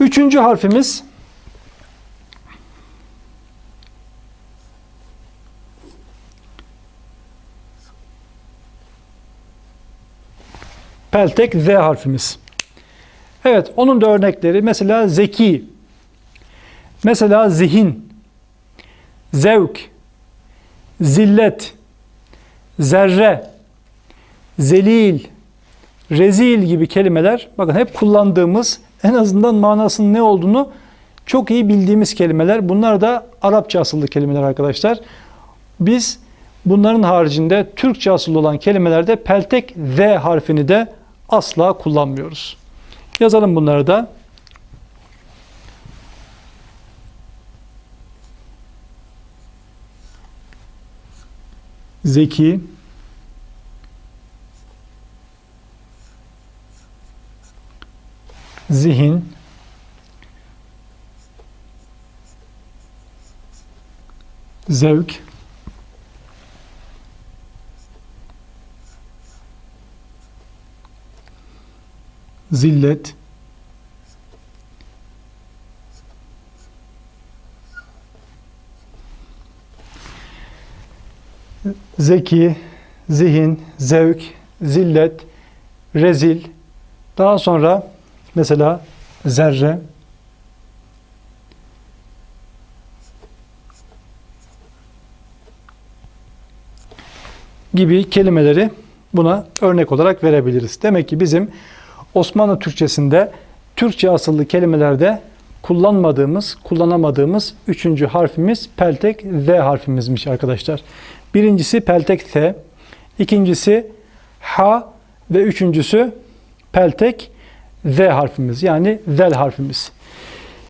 Üçüncü harfimiz. Peltek Z harfimiz. Evet, onun da örnekleri. Mesela zeki, mesela zihin, zevk, zillet, zerre, zelil, rezil gibi kelimeler. Bakın hep kullandığımız en azından manasının ne olduğunu çok iyi bildiğimiz kelimeler. Bunlar da Arapça asıllı kelimeler arkadaşlar. Biz bunların haricinde Türkçe asıllı olan kelimelerde peltek Z harfini de asla kullanmıyoruz. Yazalım bunları da. Zeki, zihin, zevk, zillet, zeki, zihin, zevk, zillet, rezil, daha sonra mesela zerre, gibi kelimeleri buna örnek olarak verebiliriz. Demek ki bizim Osmanlı Türkçesinde Türkçe asıllı kelimelerde kullanmadığımız, kullanamadığımız üçüncü harfimiz peltek Z harfimizmiş arkadaşlar. Birincisi peltek T, ikincisi H ve üçüncüsü peltek Z harfimiz yani zel harfimiz.